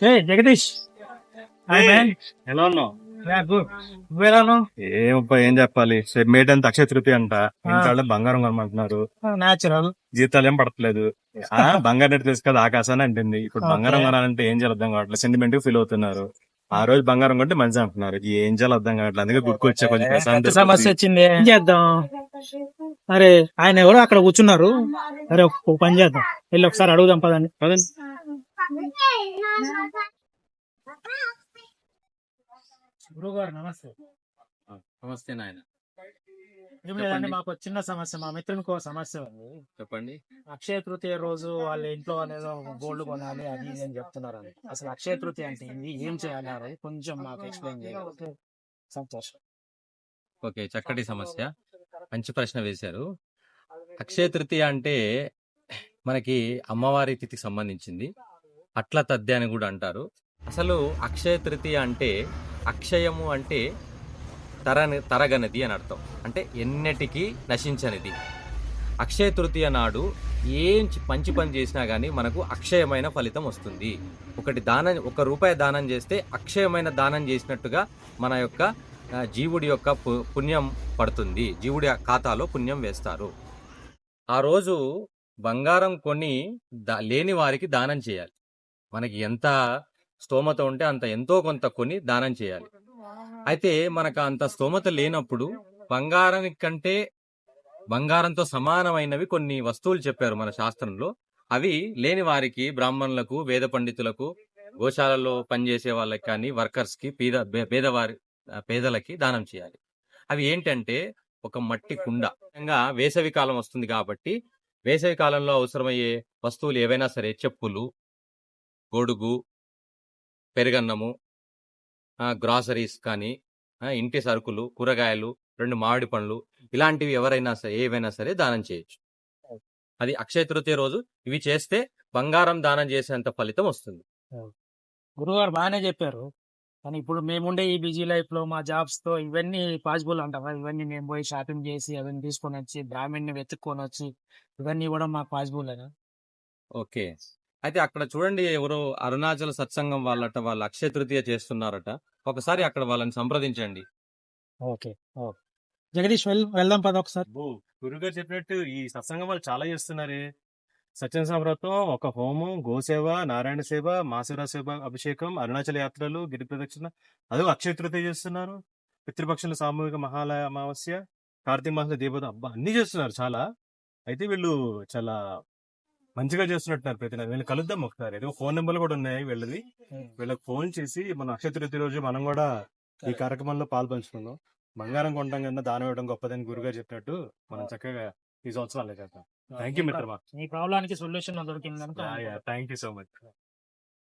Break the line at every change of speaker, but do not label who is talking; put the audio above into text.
ఏ Jagadish. Hi man.
ఎలా ఉన్నావు? ఏమప్పా ఏం చెప్పాలి? మేట్ అంత అక్షయ తృతీయ అంట. ఇంట్లో బంగారం కొనమంటున్నారు.
న్యాచురల్
జీతాలు ఏం పడట్లేదు. ఆ బంగారం రేటు తెలుసు కదా ఆకాశాన్ని అంటుంది. ఇప్పుడు. బంగారం కొనాలంటే ఏం చేయాలి అర్థం కావట్లేదు. సెంటిమెంట్ ఫీల్ అవుతున్నారు. ఆ రోజు బంగారం కొంటే మంచి అంటున్నారు. ఏం చేయాలి అర్థం కావట్లేదు. అందుకే గుర్తుకొచ్చా కొంచెం ప్రశాంత్
సమస్య వచ్చింది? ఏం చేద్దాం? అరే ఆయన ఎవరో అక్కడ కూర్చున్నారు. అరే ఒక పని చేద్దాం. వెళ్ళి ఒకసారి అడుగుదాం పదండి.
పదండి.
గురుగారు నమస్తే.
నమస్తే నాయన.
ఏం లేదండి మాకు చిన్న సమస్య మా మిత్రునికి ఒక సమస్య ఉంది.
చెప్పండి.
అక్షయ తృతీయ రోజు వాళ్ళ ఇంట్లో అనేది గోల్డ్ కొనాలి అది ఇది అని చెప్తున్నారు అని అసలు అక్షయ తృతీయ అంటే ఏంది? ఏం చేయాలి కొంచెం మాకు ఎక్స్ప్లెయిన్ చేయాలి సంతోషం.
ఓకే చక్కటి సమస్య. మంచి ప్రశ్న వేశారు. అక్షయ తృతీయ అంటే మనకి అమ్మవారి తిథికి సంబంధించింది. అట్ల తద్దె అని కూడా అంటారు. అసలు అక్షయ తృతీయ అంటే అక్షయము అంటే తరని తరగనిది అని అర్థం. అంటే ఎన్నటికీ నశించనిది అక్షయ తృతీయ నాడు ఏం మంచి పని చేసినా కానీ మనకు అక్షయమైన ఫలితం వస్తుంది. ఒకటి దానం ఒక రూపాయి దానం చేస్తే అక్షయమైన దానం చేసినట్టుగా మన యొక్క జీవుడి యొక్క పు- పుణ్యం పడుతుంది. జీవుడి ఖాతాలో పుణ్యం వేస్తారు. ఆ రోజు బంగారం కొని దా- లేని వారికి దానం చేయాలి. మనకి ఎంత స్తోమత ఉంటే అంత ఎంతో కొంత కొని దానం చేయాలి. అయితే మనకు అంత స్తోమత లేనప్పుడు బంగారం కంటే బంగారంతో సమానమైనవి కొన్ని వస్తువులు చెప్పారు మన శాస్త్రంలో. అవి లేని వారికి బ్రాహ్మణులకు వేద పండితులకు గోశాలలో పనిచేసే వాళ్ళకి కానీ వర్కర్స్కి పేద పేదవారి పేదలకి దానం చేయాలి. అవి ఏంటంటే ఒక మట్టి కుండ. వేసవి కాలం వస్తుంది కాబట్టి వేసవి కాలంలో అవసరమయ్యే వస్తువులు ఏవైనా సరే చెప్పులు గొడుగు పెరుగన్నము గ్రాసరీస్ కానీ ఇంటి సరుకులు కూరగాయలు రెండు మామిడి పండ్లు ఇలాంటివి ఎవరైనా సరే ఏవైనా సరే దానం చేయొచ్చు. అది అక్షయ తృతీయ రోజు ఇవి చేస్తే బంగారం దానం చేసేంత ఫలితం వస్తుంది.
గురుగారు బాగానే చెప్పారు. కానీ ఇప్పుడు మేముండే ఈ బిజీ లైఫ్లో మా జాబ్స్తో ఇవన్నీ పాసిబుల్ అంటావా? ఇవన్నీ మేము పోయి షాపింగ్ చేసి అవన్నీ తీసుకొని వచ్చి బ్రాహ్మణ్ని వెతుక్కొని వచ్చి ఇవన్నీ కూడా మాకు పాసిబుల్ అయినా
ఓకే. అయితే అక్కడ చూడండి ఎవరో అరుణాచల సత్సంగం వాళ్ళట వాళ్ళు అక్షయ తృతీయ చేస్తున్నారట. ఒకసారి అక్కడ వాళ్ళని సంప్రదించండి.
Okay okay. జగదీష్ వెళ్దాం పద ఒకసారి.
అబ్బో, గురుగారు చెప్పినట్టు ఈ సత్సంగం వాళ్ళు చాలా చేస్తున్నారే. సత్యం సంవ్రతం ఒక హోమం గోసేవ నారాయణ సేవ మాసుర సేవ అభిషేకం అరుణాచల యాత్రలు గిరి ప్రదక్షిణ. అదే అక్షయ తృతీయ చేస్తున్నారు. పితృపక్షుల సామూహిక మహాలయ అమావాస్య కార్తీక మాస దీపద అబ్బా అన్ని చేస్తున్నారు చాలా. అయితే వీళ్ళు చాలా మంచిగా చేస్తున్నట్టున్నారు ప్రతి నెల వీళ్ళు కలుద్దాం ఒకసారి. ఏదో ఫోన్ నెంబర్లు కూడా ఉన్నాయి వీళ్ళది. వీళ్ళకి ఫోన్ చేసి మన అక్షయ తృతీయ రోజు మనం కూడా ఈ కార్యక్రమంలో పాల్పంచుకుందాం బంగారం కొనడం కన్నా దానం ఇవ్వడం గొప్పదని గురుగారు చెప్పినట్టు మనం చక్కగా ఈ సంవత్సరాలు చేద్దాం. థ్యాంక్ యూ మిత్రమా.
ప్రాబ్లానికి సొల్యూషన్ దొరికింది
థ్యాంక్ యూ. So much